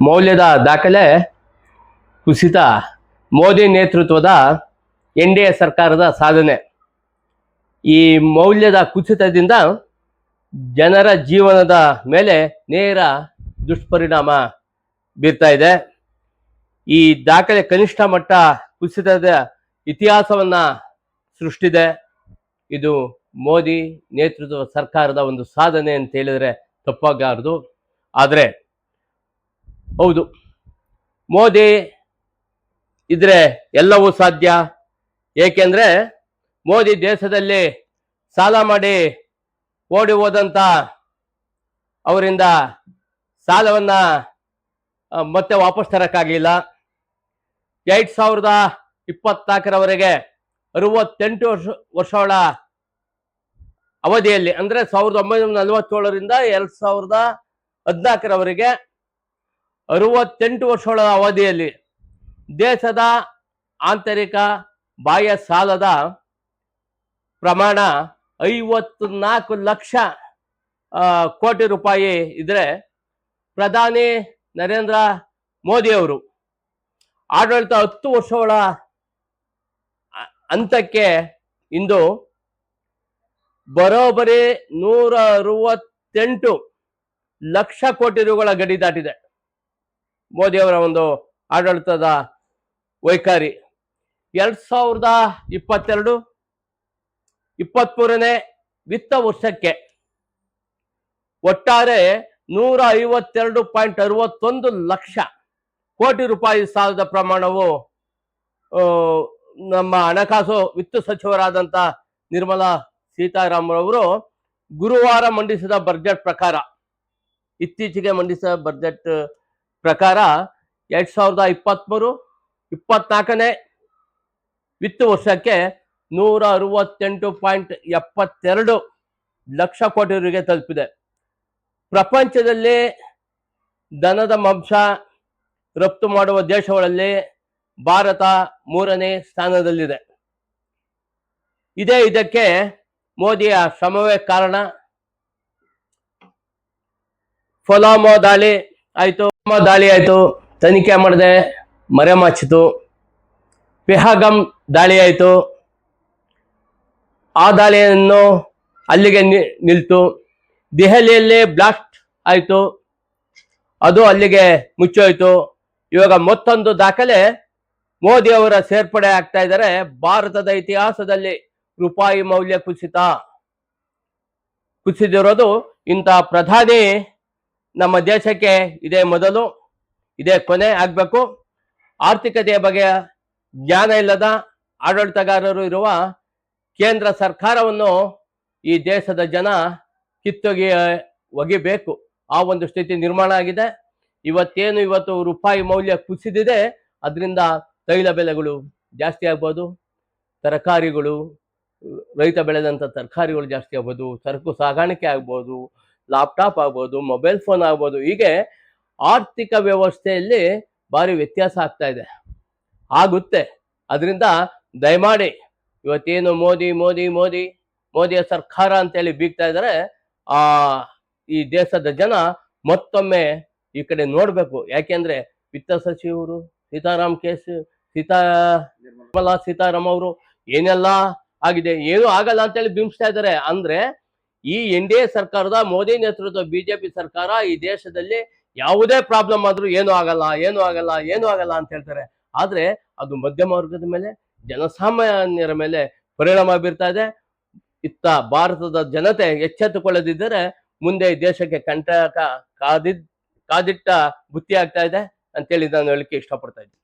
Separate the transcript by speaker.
Speaker 1: ಮೌಲ್ಯದ ದಾಖಲೆ ಕುಸಿತ ಮೋದಿ ನೇತೃತ್ವದ ಎನ್ ಡಿ ಎ ಸರ್ಕಾರದ ಸಾಧನೆ. ಈ ಮೌಲ್ಯದ ಕುಸಿತದಿಂದ ಜನರ ಜೀವನದ ಮೇಲೆ ನೇರ ದುಷ್ಪರಿಣಾಮ ಬೀರ್ತಾ ಇದೆ. ಈ ದಾಖಲೆ ಕನಿಷ್ಠ ಮಟ್ಟ ಕುಸಿತದ ಇತಿಹಾಸವನ್ನ ಸೃಷ್ಟಿದೆ. ಇದು ಮೋದಿ ನೇತೃತ್ವದ ಸರ್ಕಾರದ ಒಂದು ಸಾಧನೆ ಅಂತ ಹೇಳಿದ್ರೆ ತಪ್ಪಾಗಲಾರದು. ಆದರೆ ಹೌದು. ಮೋದಿ ಇದ್ರೆ ಎಲ್ಲವೂ ಸಾಧ್ಯ. ಏಕೆಂದ್ರೆ ಮೋದಿ ದೇಶದಲ್ಲಿ ಸಾಲ ಮಾಡಿ ಓಡಿ ಹೋದಂತ ಅವರಿಂದ ಸಾಲವನ್ನ ಮತ್ತೆ ವಾಪಸ್ ತರಕ್ಕಾಗಲಿಲ್ಲ. ಎರಡ್ ಸಾವಿರದ ಇಪ್ಪತ್ನಾಲ್ಕರವರೆಗೆ ಅರವತ್ತೆಂಟು ವರ್ಷ, ವರ್ಷಗಳ ಅವಧಿಯಲ್ಲಿ, ಅಂದ್ರೆ ಸಾವಿರದ ಒಂಬೈನೂರ ನಲವತ್ತೇಳರಿಂದ ಎರಡ್ ಸಾವಿರದ ಹದಿನಾಲ್ಕರವರೆಗೆ ಅರವತ್ತೆಂಟು ವರ್ಷಗಳ ಅವಧಿಯಲ್ಲಿ ದೇಶದ ಆಂತರಿಕ ಬಾಹ್ಯ ಸಾಲದ ಪ್ರಮಾಣ ಐವತ್ತು ನಾಲ್ಕು ಲಕ್ಷ ಕೋಟಿ ರೂಪಾಯಿ ಇದ್ರೆ ಪ್ರಧಾನಿ ನರೇಂದ್ರ ಮೋದಿ ಅವರು ಆಡಳಿತ ಹತ್ತು ವರ್ಷಗಳ ಹಂತಕ್ಕೆ ಇಂದು ಬರೋಬರಿ ನೂರ ಅರವತ್ತೆಂಟು ಲಕ್ಷ ಕೋಟಿ ರುಗಳ ಗಡಿ ದಾಟಿದೆ. ಮೋದಿ ಅವರ ಒಂದು ಆಡಳಿತದ ವೈಖರಿ. ಎರಡ್ ಸಾವಿರದ ಇಪ್ಪತ್ತೆರಡು, ಇಪ್ಪತ್ಮೂರನೇ ವಿತ್ತ ವರ್ಷಕ್ಕೆ ಒಟ್ಟಾರೆ ನೂರ ಐವತ್ತೆರಡು ಪಾಯಿಂಟ್ ಅರವತ್ತೊಂದು ಲಕ್ಷ ಕೋಟಿ ರೂಪಾಯಿ ಸಾಲದ ಪ್ರಮಾಣವು ನಮ್ಮ ಹಣಕಾಸು ವಿತ್ತ ಸಚಿವರಾದಂತ ನಿರ್ಮಲಾ ಸೀತಾರಾಮನ್ ಅವರು ಗುರುವಾರ ಮಂಡಿಸಿದ ಬಜೆಟ್ ಪ್ರಕಾರ, ಇತ್ತೀಚೆಗೆ ಮಂಡಿಸಿದ ಬಜೆಟ್ ಪ್ರಕಾರ ಎರಡ್ ಸಾವಿರದ ಇಪ್ಪತ್ತ್ಮೂರು ಇಪ್ಪತ್ನಾಲ್ಕನೇ ವಿತ್ತ ವರ್ಷಕ್ಕೆ ನೂರ ಅರವತ್ತೆಂಟು ಪಾಯಿಂಟ್ ಎಪ್ಪತ್ತೆರಡು ಲಕ್ಷ ಕೋಟಿವರೆಗೆ ತಲುಪಿದೆ. ಪ್ರಪಂಚದಲ್ಲಿ ದನದ ಮಾಂಸ ರಫ್ತು ಮಾಡುವ ದೇಶಗಳಲ್ಲಿ ಭಾರತ ಮೂರನೇ ಸ್ಥಾನದಲ್ಲಿದೆ. ಇದೇ ಇದಕ್ಕೆ ಮೋದಿಯ ಶ್ರಮವೇ ಕಾರಣ. ಫಲಾಮೋ ದಾಳಿ ಆಯ್ತು. ದಾಳಿ ಆಯಿತು. ತನಿಖೆ ಮಾಡಿದೆ ಮರೆಮಾಚಿತು ಪೆಹಗಮ್ ದಾಳಿ ಆಯಿತು. ಆ ದಾಳಿಯನ್ನು ಅಲ್ಲಿಗೆ ನಿಲ್ತು. ದೆಹಲಿಯಲ್ಲಿ ಬ್ಲಾಸ್ಟ್ ಆಯಿತು. ಅದು ಅಲ್ಲಿಗೆ ಮುಚ್ಚೋಯ್ತು. ಇವಾಗ ಮತ್ತೊಂದು ದಾಖಲೆ. ಮೋದಿ ಅವರ ಸೇರ್ಪಡೆ ಆಗ್ತಾ ಇದ್ದಾರೆ. ಭಾರತದ ಇತಿಹಾಸದಲ್ಲಿ ರೂಪಾಯಿ ಮೌಲ್ಯ ಕುಸಿತ. ಕುಸಿದಿರೋದು ಇಂಥ ಪ್ರಧಾನಿ ನಮ್ಮ ದೇಶಕ್ಕೆ ಇದೇ ಮೊದಲು, ಇದೇ ಕೊನೆ ಆಗಬೇಕು. ಆರ್ಥಿಕತೆಯ ಬಗ್ಗೆ ಜ್ಞಾನ ಇಲ್ಲದ ಆಡಳಿತಗಾರರು ಇರುವ ಕೇಂದ್ರ ಸರ್ಕಾರವನ್ನು ಈ ದೇಶದ ಜನ ಕಿತ್ತೊಗೆ ಒಗಿಬೇಕು. ಆ ಒಂದು ಸ್ಥಿತಿ ನಿರ್ಮಾಣ ಆಗಿದೆ. ಇವತ್ತೇನು ಇವತ್ತು ರೂಪಾಯಿ ಮೌಲ್ಯ ಕುಸಿದಿದೆ, ಅದರಿಂದ ತೈಲ ಬೆಲೆಗಳು ಜಾಸ್ತಿ ಆಗ್ಬೋದು. ತರಕಾರಿಗಳು, ರೈತ ಬೆಳೆದಂಥ ತರಕಾರಿಗಳು ಜಾಸ್ತಿ ಆಗ್ಬೋದು. ಸರಕು ಸಾಗಾಣಿಕೆ ಆಗ್ಬೋದು. ಲ್ಯಾಪ್ಟಾಪ್ ಆಗ್ಬೋದು ಮೊಬೈಲ್ ಫೋನ್ ಆಗ್ಬೋದು, ಹೀಗೆ ಆರ್ಥಿಕ ವ್ಯವಸ್ಥೆಯಲ್ಲಿ ಭಾರಿ ವ್ಯತ್ಯಾಸ ಆಗ್ತಾ ಇದೆ. ಆಗುತ್ತೆ. ಅದರಿಂದ ದಯಮಾಡಿ ಇವತ್ತೇನು ಮೋದಿ ಮೋದಿ ಮೋದಿ, ಮೋದಿಯ ಸರ್ಕಾರ ಅಂತೇಳಿ ಬೀಗ್ತಾ ಇದ್ದಾರೆ, ಆ, ಈ ದೇಶದ ಜನ ಮತ್ತೊಮ್ಮೆ ಈ ಕಡೆ ನೋಡಬೇಕು. ಯಾಕೆಂದ್ರೆ ವಿತ್ತ ಸಚಿವರು, ಸೀತಾರಾಮ್ ಕೇಸ್, ಸೀತಾ, ನಿರ್ಮಲಾ ಸೀತಾರಾಮ್ ಅವರು ಏನೆಲ್ಲ ಆಗಿದೆ, ಏನು ಆಗಲ್ಲ ಅಂತೇಳಿ ಬಿಂಬಿಸ್ತಾ ಇದ್ದಾರೆ. ಅಂದ್ರೆ ಈ ಎನ್ ಡಿ ಎ ಸರ್ಕಾರದ, ಮೋದಿ ನೇತೃತ್ವ ಬಿಜೆಪಿ ಸರ್ಕಾರ ಈ ದೇಶದಲ್ಲಿ ಯಾವುದೇ ಪ್ರಾಬ್ಲಮ್ ಆದ್ರೂ ಏನು ಆಗಲ್ಲ ಏನು ಆಗಲ್ಲ ಏನು ಆಗಲ್ಲ ಅಂತ ಹೇಳ್ತಾರೆ. ಆದ್ರೆ ಅದು ಮಧ್ಯಮ ವರ್ಗದ ಮೇಲೆ, ಜನಸಾಮಾನ್ಯರ ಮೇಲೆ ಪರಿಣಾಮ ಬೀರ್ತಾ ಇದೆ. ಇತ್ತ ಭಾರತದ ಜನತೆ ಎಚ್ಚೆತ್ತುಕೊಳ್ಳದಿದ್ದರೆ ಮುಂದೆ ಈ ದೇಶಕ್ಕೆ ಕಂಟಕ ಕಾದಿ ಕಾದಿಟ್ಟ ಬುತ್ತಿ ಆಗ್ತಾ ಇದೆ ಅಂತೇಳಿ ನಾನು ಹೇಳಿಕೆ ಇಷ್ಟಪಡ್ತಾ ಇದ್ದೀನಿ.